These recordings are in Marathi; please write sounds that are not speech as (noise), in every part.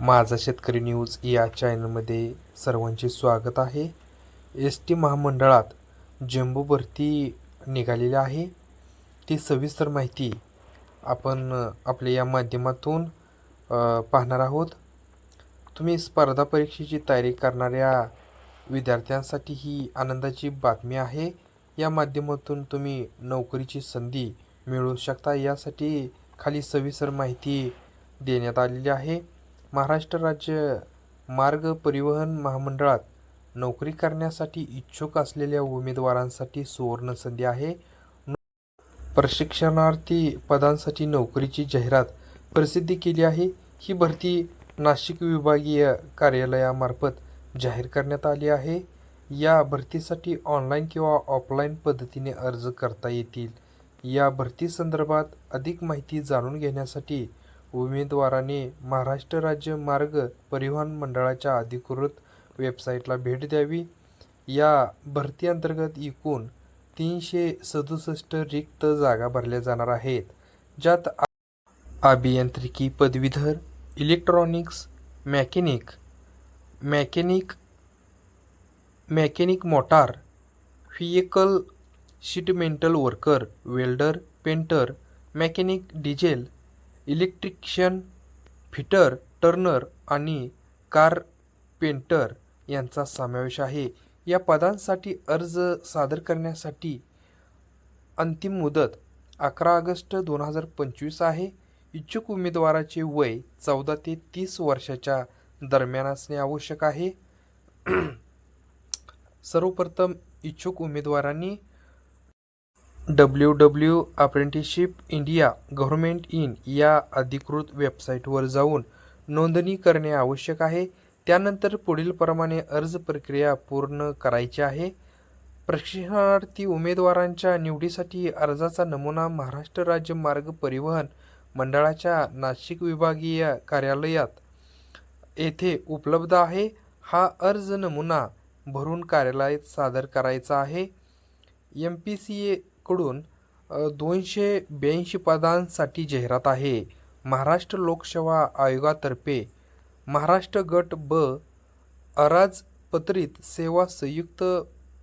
माझा शेतकरी न्यूज या चॅनलमध्ये सर्वांचे स्वागत आहे. एस टी महामंडळात जम्बो भरती निघालेली आहे. ती सविस्तर माहिती आपण आपल्या या माध्यमातून पाहणार आहोत. तुम्ही स्पर्धा परीक्षेची तयारी करणाऱ्या विद्यार्थ्यांसाठी ही आनंदाची बातमी आहे. या माध्यमातून तुम्ही नोकरीची संधी मिळवू शकता. यासाठी खाली सविस्तर माहिती देण्यात आलेली आहे. महाराष्ट्र राज्य मार्ग परिवहन महामंडळात नोकरी करण्यासाठी इच्छुक असलेल्या उमेदवारांसाठी सुवर्ण संधी आहे. प्रशिक्षणार्थी पदांसाठी नोकरीची जाहिरात प्रसिद्धी केली आहे. ही भरती नाशिक विभागीय कार्यालयामार्फत जाहीर करण्यात आली आहे. या भरतीसाठी ऑनलाईन किंवा ऑफलाईन पद्धतीने अर्ज करता येतील. या भरतीसंदर्भात अधिक माहिती जाणून घेण्यासाठी उमेदवाराने महाराष्ट्र राज्य मार्ग परिवहन मंडळाच्या अधिकृत वेबसाईटला भेट द्यावी. या भरती अंतर्गत एकूण तीनशे सदुसष्ट रिक्त जागा भरल्या जाणार आहेत ज्यात अभियांत्रिकी पदवीधर electronics mechanic mechanic mechanic motor vehicle sheet metal worker welder painter mechanic diesel electrician fitter turner आणि कारपेंटर यांचा समावेश आहे. या पदांसाठी अर्ज सादर करण्यासाठी अंतिम मुदत अकरा ऑगस्ट दोन हजार पंचवीस आहे. इच्छुक उमेदवाराचे वय चौदा ते तीस वर्षाच्या दरम्यान असणे आवश्यक आहे. (clears throat) सर्वप्रथम इच्छुक उमेदवारांनी W W apprenticeship India government in या अधिकृत वेबसाईटवर जाऊन नोंदणी करणे आवश्यक आहे. त्यानंतर पुढील प्रमाणे अर्ज प्रक्रिया पूर्ण करायची आहे. प्रशिक्षणार्थी उमेदवारांच्या निवडीसाठी अर्जाचा नमुना महाराष्ट्र राज्य मार्ग परिवहन मंडळाच्या नाशिक विभागीय कार्यालयात येथे उपलब्ध आहे. हा अर्ज नमुना भरून कार्यालयात सादर करायचा आहे. एम पी सी ए कडून दोनशे ब्याऐंशी पदांसाठी जाहिरात आहे. महाराष्ट्र लोकसेवा आयोगातर्फे महाराष्ट्र गट ब अराजपत्रित सेवा संयुक्त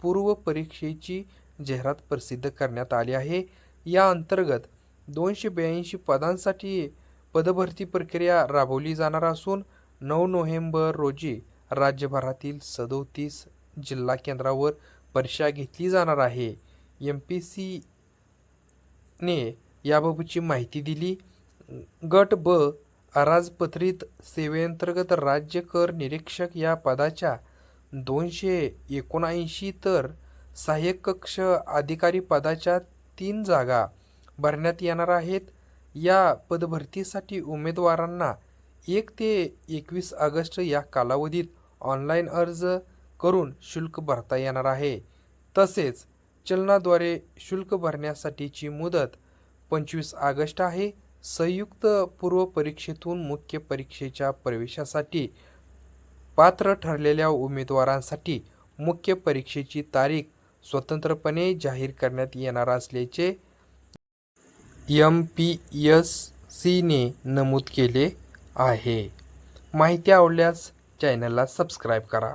पूर्व परीक्षेची जाहिरात प्रसिद्ध करण्यात आली आहे. या अंतर्गत दोनशे ब्याऐंशी पदांसाठी पदभरती प्रक्रिया राबवली जाणार असून नऊ नोव्हेंबर रोजी राज्यभरातील सदोतीस जिल्हा केंद्रावर परीक्षा घेतली जाणार आहे. एम पी सीने याबाबतची माहिती दिली. गट ब अराजपत्रित सेवेअंतर्गत राज्य कर निरीक्षक या पदाच्या दोनशे एकोणऐंशी तर सहाय्यक कक्ष अधिकारी पदाच्या तीन जागा भरण्यात येणार आहेत. या पदभरतीसाठी उमेदवारांना एक ते एकवीस ऑगस्ट या कालावधीत ऑनलाईन अर्ज करून शुल्क भरता येणार आहे. तसेच चलनाद्वारे शुल्क भरण्यासाठीची मुदत पंचवीस ऑगस्ट आहे. संयुक्त पूर्व परीक्षेतून मुख्य परीक्षेच्या प्रवेशासाठी पात्र ठरलेल्या उमेदवारांसाठी मुख्य परीक्षेची तारीख स्वतंत्रपणे जाहीर करण्यात येणार असल्याचे एम पी एस सीने नमूद केले आहे. माहिती आवडल्यास चॅनलला सबस्क्राईब करा.